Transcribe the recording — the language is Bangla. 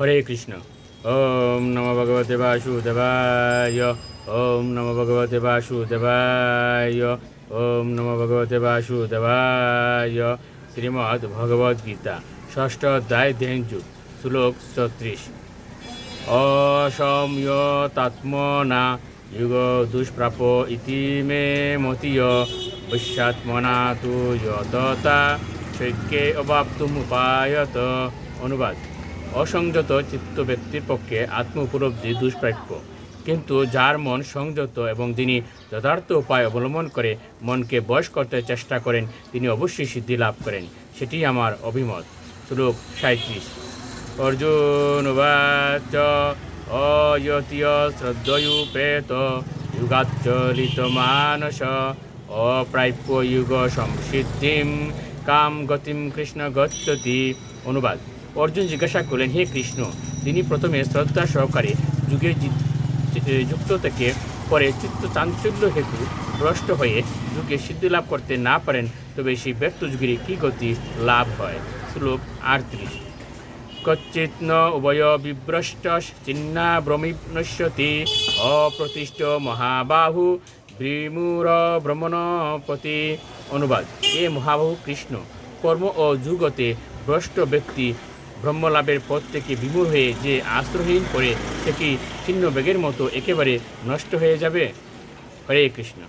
হরে কৃষ্ণ। ওম নম ভগবতে বাসুদেবায়। ওম নম ভগবতে বাসুদেবায়। ওম নম ভগবতে বাসুদেবায়। শ্রীমদ্ ভগবদ গীতা ষষ্ঠ অধ্যায় দেহঞ্জু শ্লোক চৌত্রিশ অসময়তাত্মনা যুগ দুষ্প্রাপ ইতি মে মতীয়। বিশ্বাত্মনা তু যততা, শৈক্যে অবাপ্তুমুপায়ত। অনুবাদ। অসংযত চিত্ত ব্যক্তির পক্ষে আত্ম উপলব্ধি দুষ্প্রাপ্য। কিন্তু যার মন সংযত এবং যিনি যথার্থ উপায় অবলম্বন করে মনকে বশ করতে চেষ্টা করেন, তিনি অবশ্যই সিদ্ধি লাভ করেন। সেটি আমার অভিমত। শ্লোক সাঁত্রিশ অর্জুন উবাচ, অয়তীয় শ্রদ্ধয়ুপেত মানস, অপ্রাপ্য যুগ সংসিদ্ধিম, কাম গতিম কৃষ্ণ গচ্ছতি। অনুবাদ। অর্জুন জিজ্ঞাসা করলেন, হে কৃষ্ণ, তিনি প্রথমে শ্রদ্ধা সহকারে যুগে যুক্ত থেকে পরে চিত্ত চাঞ্চল্য হেতু ভ্রষ্ট হয়ে যুগে সিদ্ধি লাভ করতে না পারেন, তবে সেই ব্যর্থ যুগের কী গতি লাভ হয়। শ্লোক আটত্রিশ। কচ্চিৎ ন উভয় বিভ্রষ্ট চিহ্না ভ্রমিনশ্যতি অপ্রতিষ্ঠ মহাবাহু বিমূর ভ্রমণপতি অনুবাদ এ মহাবাহু কৃষ্ণ, কর্ম ও যুগতে ভ্রষ্ট ব্যক্তি ব্রহ্মলাভের পথ থেকে বিমূর হয়ে যে আশ্রয়হীন করে সে কি ছিন্ন বেগের মতো একেবারে নষ্ট হয়ে যাবে। হরে কৃষ্ণ।